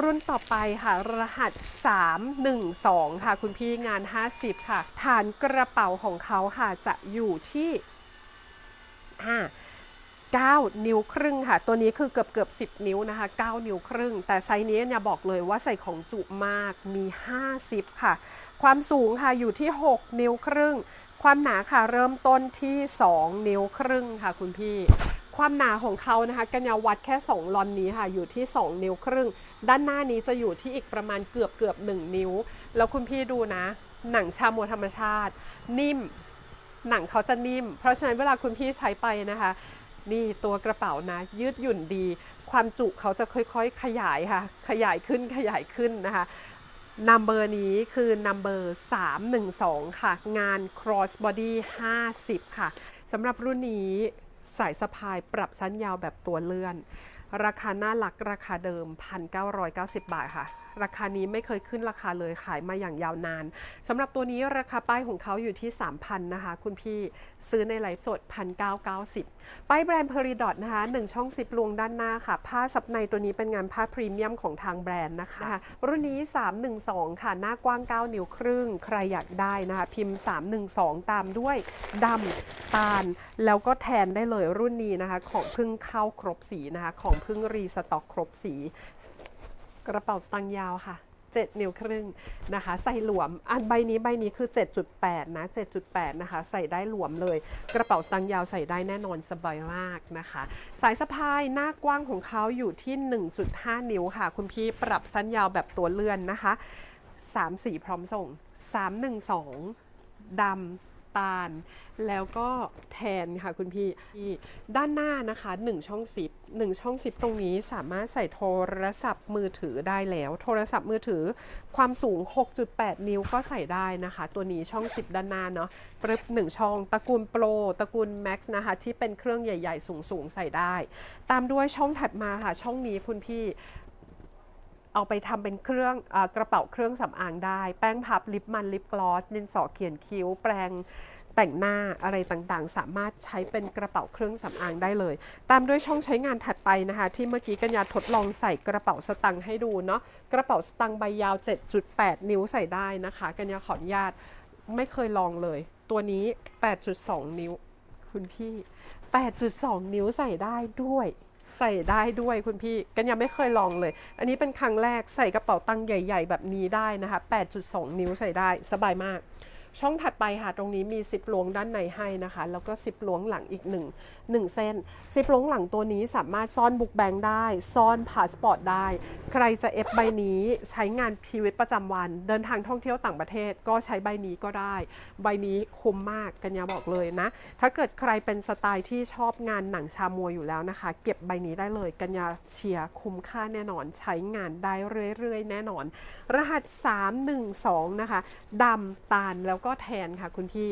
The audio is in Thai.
รุ่นต่อไปค่ะ รหัส 312 ค่ะ คุณพี่งาน 50 ค่ะ ฐานกระเป๋าของเขาค่ะจะอยู่ที่อ่า9นิ้วครึ่งค่ะ ตัวนี้คือเกือบเกือบ10 นิ้วนะคะ 9 นิ้วครึ่ง แต่ไซส์นี้เนี่ยบอกเลยว่าใส่ของจุมากมี 50 ค่ะ ความสูงค่ะอยู่ที่ 6 นิ้วครึ่ง ความหนาค่ะเริ่มต้นที่ 2 นิ้วครึ่งค่ะคุณพี่ ความหนาของเขานะคะกัญญาวัดแค่ 2 ลอนนี้ค่ะ อยู่ที่ 2 นิ้วครึ่ง ด้านหน้านี้จะอยู่ที่อีกประมาณเกือบเกือบ1นิ้ว แล้วคุณพี่ดูนะ หนังชาโมธรรมชาติ นิ่ม หนังเขาจะนิ่ม เพราะฉะนั้นเวลาคุณพี่ใช้ไปนะคะ นี่ตัวกระเป๋านะ ยืดหยุ่นดี ความจุเขาจะค่อยๆ ขยายค่ะ ขยายขึ้นขยายขึ้นนะคะนัมเบอร์นี้คือนัมเบอร์312 ค่ะ งาน cross body 50 ค่ะสำหรับรุ่นนี้ สายสะพายปรับสั้นยาวแบบตัวเลื่อน ราคาหน่ารักราคาเดิม 1,990 บาทค่ะ ราคานี้ไม่เคยขึ้นราคาเลยขายมาอย่างยาวนานสำหรับตัวนี้ราคาป้ายของเขาอยู่ที่ 3,000 นะคะ คุณพี่ซื้อในไลฟ์สด 1,990 ป้ายแบรนด์เพอริดอทนะคะ1ช่องซิปลวงด้านหน้าค่ะ ผ้าซับในตัวนี้เป็นงานผ้าพรีเมียมของทางแบรนด์นะคะ รุ่นนี้ 312 ค่ะ หน้ากว้าง 9 นิ้วครึ่ง ใครอยากได้นะคะ พิมพ์ 312 ตามด้วยดำตาล แล้วก็แทนได้เลยรุ่นนี้นะคะ ของพึ่งเข้าครบสีนะคะของเพึ่งรีสต็อกครบสี กระเป๋าสตางค์ยาวค่ะ 7 นิ้วครึ่งนะคะ ใส่หลวม อันใบนี้ใบนี้คือ 7.8 นะ 7.8 นะคะ ใส่ได้หลวมเลย กระเป๋าสตางค์ยาวใส่ได้แน่นอนสบายมากนะคะ สายสะพายหน้ากว้างของเขาอยู่ที่ 1.5 นิ้วค่ะ คุณพี่ปรับสั้นยาวแบบตัวเลื่อนนะคะ3สีพร้อมส่ง 312ดำ ตาล แล้วก็แทนค่ะคุณพี่ ด้านหน้านะคะ 1 ช่องซิป1ช่องซิปตรงนี้สามารถใส่โทรศัพท์มือถือได้แล้ว โทรศัพท์มือถือความสูง 6.8 นิ้วก็ใส่ได้นะคะ ตัวนี้ช่องซิปด้านหน้าเนาะปึ๊บ1ช่องตระกูลโปรตระกูล Max นะคะที่เป็นเครื่องใหญ่ ๆ สูงๆใส่ได้ ตามด้วยช่องถัดมาค่ะช่องนี้คุณพี่ เอาไปทำเป็นเครื่องอกระเป๋าเครื่องสำอางได้ แป้งพับลิปมันลิปกลอสดินสอเขียนคิ้ว แปรงแต่งหน้าอะไรต่างๆ สามารถใช้เป็นกระเป๋าเครื่องสำอางได้เลย ตามด้วยช่องใช้งานถัดไปนะคะ ที่เมื่อกี้กัญญาทดลองใส่กระเป๋าสตังค์ให้ดูเนาะกระเป๋าสตังค์ใบยาว 7.8 นิ้วใส่ได้นะคะกัญญาขออนุญาตไม่เคยลองเลย ตัวนี้ 8.2 นิ้ว คุณพี่ 8.2 นิ้วใส่ได้ด้วย ใส่ได้ด้วยคุณพี่กันยังไม่เคยลองเลย อันนี้เป็นครั้งแรกใส่กระเป๋าตังค์ใหญ่ ๆ แบบนี้ได้นะคะ 8.2 นิ้วใส่ได้สบายมาก ช่องถัดไปค่ะตรงนี้มีซิปล้วงด้านในให้นะคะ แล้วก็ซิปล้วงหลังอีกหนึ่งหนึ่งเส้นซิปล้วงหลังตัวนี้สามารถซ่อนบุ๊กแบงค์ได้ ซ่อนพาสปอร์ตได้ ใครจะเอฟใบนี้ใช้งานชีวิตประจำวัน เดินทางท่องเที่ยวต่างประเทศก็ใช้ใบนี้ก็ได้ ใบนี้คุ้มมากกัญญาบอกเลยนะ ถ้าเกิดใครเป็นสไตล์ที่ชอบงานหนังชามัวอยู่แล้วนะคะ เก็บใบนี้ได้เลยกัญญาเชียร์คุ้มค่าแน่นอน ใช้งานได้เรื่อยๆ แน่นอน รหัส 312 นะคะดำตาลแล้วก็ก็แทนค่ะคุณพี่